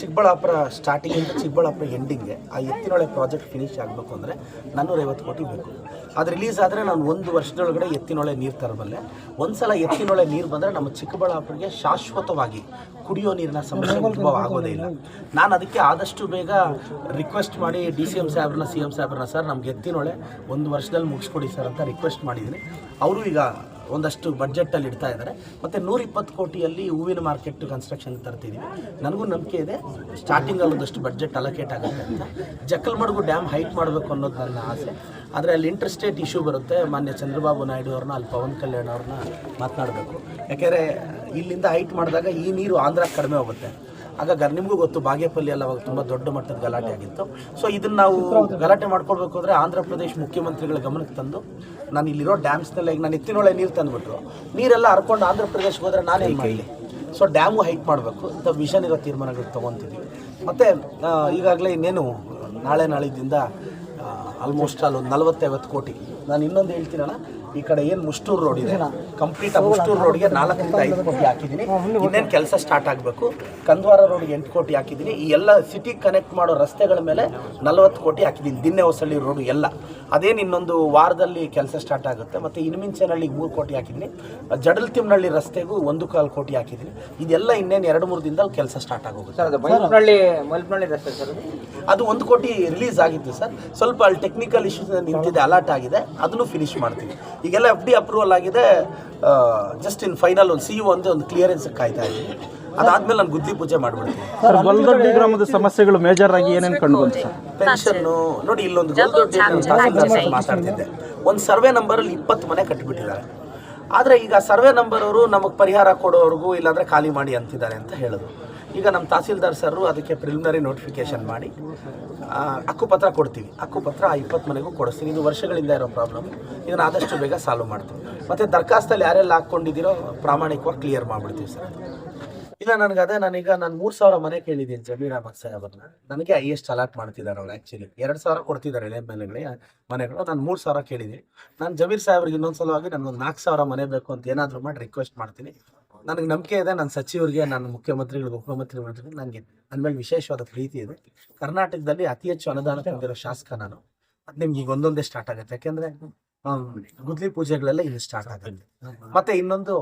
ಚಿಕ್ಕಬಳ್ಳಾಪುರ ಸ್ಟಾರ್ಟಿಂಗಿಂದ ಚಿಕ್ಕಬಳ್ಳಾಪುರ ಎಂಡಿಂಗ್ಗೆ ಆ Ettinahole project finish ಆಗಬೇಕು ಅಂದರೆ ನಾನ್ನೂರೈವತ್ತು ಕೋಟಿ ಬೇಕು. ಅದು ರಿಲೀಸ್ ಆದರೆ ನಾನು ಒಂದು ವರ್ಷದೊಳಗಡೆ ಎತ್ತಿನೊಳೆ ನೀರು ತರಬಲ್ಲೆ. ಒಂದು ಸಲ ಎತ್ತಿನೊಳೆ ನೀರು ಬಂದರೆ ನಮ್ಮ ಚಿಕ್ಕಬಳ್ಳಾಪುರಿಗೆ ಶಾಶ್ವತವಾಗಿ ಕುಡಿಯೋ ನೀರಿನ ಸಮಸ್ಯೆ ಉದ್ಭವ ಆಗೋದೇ ಇಲ್ಲ. ನಾನು ಅದಕ್ಕೆ ಆದಷ್ಟು ಬೇಗ ರಿಕ್ವೆಸ್ಟ್ ಮಾಡಿ ಡಿ ಸಿ ಎಂ ಸಾಹೇಬ್ರನ್ನ ಸಿ ಎಂ ಸಾಹೇಬ್ರನ್ನ, ಸರ್, ನಮ್ಗೆ ಎತ್ತಿನೊಳೆ ಒಂದು ವರ್ಷದಲ್ಲಿ ಮುಗಿಸ್ಕೊಡಿ ಸರ್ ಅಂತ ರಿಕ್ವೆಸ್ಟ್ ಮಾಡಿದ್ದೀನಿ. ಅವರು ಈಗ ಒಂದಷ್ಟು ಬಡ್ಜೆಟಲ್ಲಿ ಇಡ್ತಾ ಇದ್ದಾರೆ. ಮತ್ತು ನೂರಿಪ್ಪತ್ತು ಕೋಟಿಯಲ್ಲಿ ಹೂವಿನ ಮಾರ್ಕೆಟ್ ಕನ್ಸ್ಟ್ರಕ್ಷನ್ ತರ್ತಿದ್ದೀವಿ ನನಗೂ ನಂಬಿಕೆ ಇದೆ. ಸ್ಟಾರ್ಟಿಂಗಲ್ಲಿ ಒಂದಷ್ಟು ಬಡ್ಜೆಟ್ ಅಲೋಕೇಟ್ ಆಗುತ್ತೆ ಅಂತ. ಜಕ್ಕಲ್ಮಡುಗು ಡ್ಯಾಮ್ ಹೈಟ್ ಮಾಡಬೇಕು ಅನ್ನೋದು ನನ್ನ ಆಸೆ. ಆದರೆ ಅಲ್ಲಿ ಇಂಟರ್ಸ್ಟೇಟ್ ಇಶ್ಯೂ ಬರುತ್ತೆ. ಮಾನ್ಯ ಚಂದ್ರಬಾಬು ನಾಯ್ಡು ಅವ್ರನ್ನ, ಅಲ್ಲಿ ಪವನ್ ಕಲ್ಯಾಣ್ ಅವ್ರನ್ನ ಮಾತನಾಡಬೇಕು. ಯಾಕೆಂದರೆ ಇಲ್ಲಿಂದ ಹೈಟ್ ಮಾಡಿದಾಗ ಈ ನೀರು ಆಂಧ್ರಕ್ಕೆ ಕಡಿಮೆ ಹೋಗುತ್ತೆ. ಆಗ ಗರ್ ನಿಮಗೂ ಗೊತ್ತು ಬಾಗೇಪಲ್ಲಿ ಎಲ್ಲ ಅವಾಗ ತುಂಬ ದೊಡ್ಡ ಮಟ್ಟದ ಗಲಾಟೆ ಆಗಿತ್ತು. ಸೊ ಇದನ್ನ ನಾವು ಗಲಾಟೆ ಮಾಡ್ಕೊಳ್ಬೇಕು ಅಂದರೆ ಆಂಧ್ರ ಪ್ರದೇಶ ಮುಖ್ಯಮಂತ್ರಿಗಳ ಗಮನಕ್ಕೆ ತಂದು ನಾನು ಇಲ್ಲಿರೋ ಡ್ಯಾಮ್ಸ್ನೆಲ್ಲ ಈಗ ನಾನು ಎತ್ತಿನೊಳೆ ನೀರು ತಂದುಬಿಟ್ರು. ನೀರೆಲ್ಲ ಹರ್ಕೊಂಡು ಆಂಧ್ರ ಪ್ರದೇಶಕ್ಕೆ ಹೋದರೆ ನಾನೇ ಮಾಡಲಿ? ಸೊ ಡ್ಯಾಮು ಹೈಕ್ ಮಾಡಬೇಕು ಅಂತ ವಿಷನ್ ಇರೋ ತೀರ್ಮಾನಗಳು ತಗೊಂತಿದ್ವಿ ಮತ್ತು ಈಗಾಗಲೇ ಇನ್ನೇನು ನಾಳೆ ನಾಳಿದ್ದಿಂದ ಆಲ್ಮೋಸ್ಟ್ ಅಲ್ಲಿ ಒಂದು ನಲವತ್ತೈವತ್ತು ಕೋಟಿ. ನಾನು ಇನ್ನೊಂದು ಹೇಳ್ತೀನಲ್ಲ ಈ ಕಡೆ ಏನು ಮುಷ್ಟೂರು ರೋಡ್ ಇದೆ ಕಂಪ್ಲೀಟ್ ಆಗಿ ಮುಷ್ಟೂರು ರೋಡ್ಗೆ ನಾಲ್ಕರಿಂದ ಐದು ಕೋಟಿ ಹಾಕಿದ್ದೀನಿ ಇನ್ನೇನು ಕೆಲಸ ಸ್ಟಾರ್ಟ್ ಆಗಬೇಕು? ಕಂದ್ವಾರ ರೋಡ್ಗೆ ಎಂಟು ಕೋಟಿ ಹಾಕಿದ್ದೀನಿ ಈ ಎಲ್ಲ ಸಿಟಿ ಕನೆಕ್ಟ್ ಮಾಡೋ ರಸ್ತೆಗಳ ಮೇಲೆ ನಲವತ್ತು ಕೋಟಿ ಹಾಕಿದ್ದೀನಿ ದಿನ್ನೆ ಹೊಸಳ್ಳಿ ರೋಡ್ ಎಲ್ಲ. ಅದೇನು ಇನ್ನೊಂದು ವಾರದಲ್ಲಿ ಕೆಲಸ ಸ್ಟಾರ್ಟ್ ಆಗುತ್ತೆ. ಮತ್ತು ಇನ್ಮಿಂಚನಹಳ್ಳಿಗೆ ಮೂರು ಕೋಟಿ ಹಾಕಿದ್ದೀನಿ ಜಡಲ್ ತಿಮ್ಮನಹಳ್ಳಿ ರಸ್ತೆಗೂ ಒಂದು ಕಾಲು ಕೋಟಿ ಹಾಕಿದ್ದೀನಿ ಇದೆಲ್ಲ ಇನ್ನೇನು ಎರಡು ಮೂರು ದಿನದಲ್ಲಿ ಕೆಲಸ ಸ್ಟಾರ್ಟ್ ಆಗೋಗುತ್ತೆ. ಸರ್ ಅದು ಮೈಲ್ಪನಹಳ್ಳಿ ಮೈಲ್ಪನಹಳ್ಳಿ ರಸ್ತೆ ಸರ್ ಅದು? ಅದು ಒಂದು ಕೋಟಿ ರಿಲೀಸ್ ಆಗಿತ್ತು ಸರ್. ಸ್ವಲ್ಪ ಅಲ್ಲಿ ಟೆಕ್ನಿಕಲ್ ಇಶ್ಯೂಸ್ ನಿಂತಿದೆ ಅಲರ್ಟ್ ಆಗಿದೆ ಅದನ್ನು ಫಿನಿಶ್ ಮಾಡ್ತೀವಿ. ಈಗೆಲ್ಲ ಎಫ್ ಡಿ ಅಪ್ರೂವಲ್ ಆಗಿದೆ ಜಸ್ಟ್ ಇನ್ ಫೈನಲ್ ಒಂದು ಸಿ ಅಂತ ಒಂದು ಕ್ಲಿಯರೆನ್ಸ್ ಕಾಯ್ತಾ ಇದ್ದೀವಿ ಅದಾದ್ಮೇಲೆ ನಾನು ಗುದ್ದಿ ಪೂಜೆ ಮಾಡ್ಬಿಡ್ತೀನಿ. ಸರ್ ಗೊಲ್ದೊಡ್ಡಿ ಗ್ರಾಮದ ಸಮಸ್ಯೆಗಳು ಮೇಜರ್ ಆಗಿ ಏನೇನು ಕಂಡು ಬಂತು ಸರ್ ಪೆನ್ಷನ್ನು ನೋಡಿ ಇಲ್ಲೊಂದು ಗೊಲ್ದೊಡ್ಡಿ ಮಾತಾಡ್ತಿದ್ದೆ. ಒಂದು ಸರ್ವೆ ನಂಬರಲ್ಲಿ ಇಪ್ಪತ್ತು ಮನೆ ಕಟ್ಟಿಬಿಟ್ಟಿದ್ದಾರೆ ಆದರೆ ಈಗ ಸರ್ವೆ ನಂಬರ್ ಅವರು ನಮಗೆ ಪರಿಹಾರ ಕೊಡೋವ್ರಿಗೂ ಇಲ್ಲಾಂದರೆ ಖಾಲಿ ಮಾಡಿ ಅಂತಿದ್ದಾರೆ ಅಂತ ಹೇಳಿದ್ರು ಈಗ ನಮ್ಮ ತಹಸೀಲ್ದಾರ್ ಸರ್ ಅದಕ್ಕೆ ಪ್ರಿಲಿಮಿನರಿ ನೋಟಿಫಿಕೇಶನ್ ಮಾಡಿ ಹಕ್ಕುಪತ್ರ ಕೊಡ್ತೀವಿ. ಹಕ್ಕುಪತ್ರ ಆ ಇಪ್ಪತ್ತು ಮನೆಗೂ ಕೊಡಿಸ್ತೀವಿ. ಇದು ವರ್ಷಗಳಿಂದ ಇರೋ ಪ್ರಾಬ್ಲಮ್ ಇದನ್ನು ಆದಷ್ಟು ಬೇಗ ಸಾಲ್ವ್ ಮಾಡ್ತೀವಿ. ಮತ್ತು ದರ್ಖಾಸ್ತಲ್ಲಿ ಯಾರೆಲ್ಲ ಹಾಕ್ಕೊಂಡಿದ್ದೀರೋ ಪ್ರಾಮಾಣಿಕವಾಗಿ ಕ್ಲಿಯರ್ ಮಾಡಿಬಿಡ್ತೀವಿ ಸರ್. ಇಲ್ಲ, ನನಗೆ ಅದೇ ನಾನೀಗ ನಾನು ಮೂರು ಸಾವಿರ ಮನೆ ಕೇಳಿದ್ದೀನಿ ಜಮೀರ್ ಅಹಮದ್ ಸಾಹೇಬರ್ನ ನನಗೆ ಹೈಯೆಸ್ಟ್ ಅಲಾಟ್ ಮಾಡ್ತಿದ್ದಾರೆ ಅವ್ರು ಆ್ಯಕ್ಚುಲಿ ಎರಡು ಸಾವಿರ ಕೊಡ್ತಿದ್ದಾರೆ ಎಲೆ ಮನೆಗಳಿಗೆ ಮನೆಗಳು. ನಾನು ಮೂರು ಸಾವಿರ ಕೇಳಿದ್ದೀನಿ. ನಾನು ಜಮೀರ್ ಸಾಹೇಬ್ರಿಗೆ ಇನ್ನೊಂದು ಸಲವಾಗಿ ನನಗೊಂದು ನಾಲ್ಕು ಸಾವಿರ ಮನೆ ಬೇಕು ಅಂತ ಏನಾದರೂ ಮಾಡಿ ರಿಕ್ವೆಸ್ಟ್ ಮಾಡ್ತೀನಿ. ನನಗೆ ನಂಬಿಕೆ ಇದೆ ನನ್ನ ಸಚಿವರಿಗೆ ನನ್ನ ಮುಖ್ಯಮಂತ್ರಿಗಳಿಗೆ ಉಪಮುಖ್ಯಮಂತ್ರಿಗಳಿಗೆ ನನಗೆ ನನ್ನ ಮೇಲೆ ವಿಶೇಷವಾದ ಪ್ರೀತಿ ಇದೆ. ಕರ್ನಾಟಕದಲ್ಲಿ ಅತಿ ಹೆಚ್ಚು ಅನುದಾನ ತಂದಿರೋ ಶಾಸಕ ನಾನು. ಅದು ನಿಮ್ಗೆ ಈಗ ಒಂದೊಂದೇ ಸ್ಟಾರ್ಟ್ ಆಗುತ್ತೆ. ಯಾಕೆಂದರೆ ಗುದ್ಲಿ ಪೂಜೆಗಳೆಲ್ಲ ಇಲ್ಲಿ ಸ್ಟಾರ್ಟ್ ಆಗುತ್ತೆ. ಮತ್ತೆ ಇನ್ನೊಂದು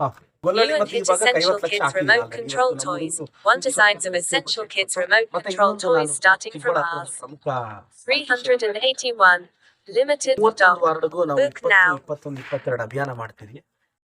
ಹಾ. ಗೊಲ್ಲಳ್ಳಿ New and ಮತ್ತೆ hit ಇವಾಗ Essential 50 ಲಕ್ಷ Kids ಹಾಕಿದ್ದೀವಿ Remote already. Control ಇವತ್ತು Toys. ನಮ್ಮದು One designs of Essential Kids Remote ಮತ್ತೆ Control ಇನ್ನೊಂದು Toys ನಾನು starting from ಚಿಕ್ಕಬಳ್ಳಾಪುರದ ours. ಪ್ರಮುಖ 381. Limited ಮೂವತ್ತೊಂದು stock. ವಾರ್ಡ್ಗೂ ನಾವು Book ಇಪ್ಪತ್ತು now. ಇಪ್ಪತ್ತೊಂದು ಇಪ್ಪತ್ತೆರಡು ಅಭಿಯಾನ ಮಾಡ್ತಿದ್ವಿ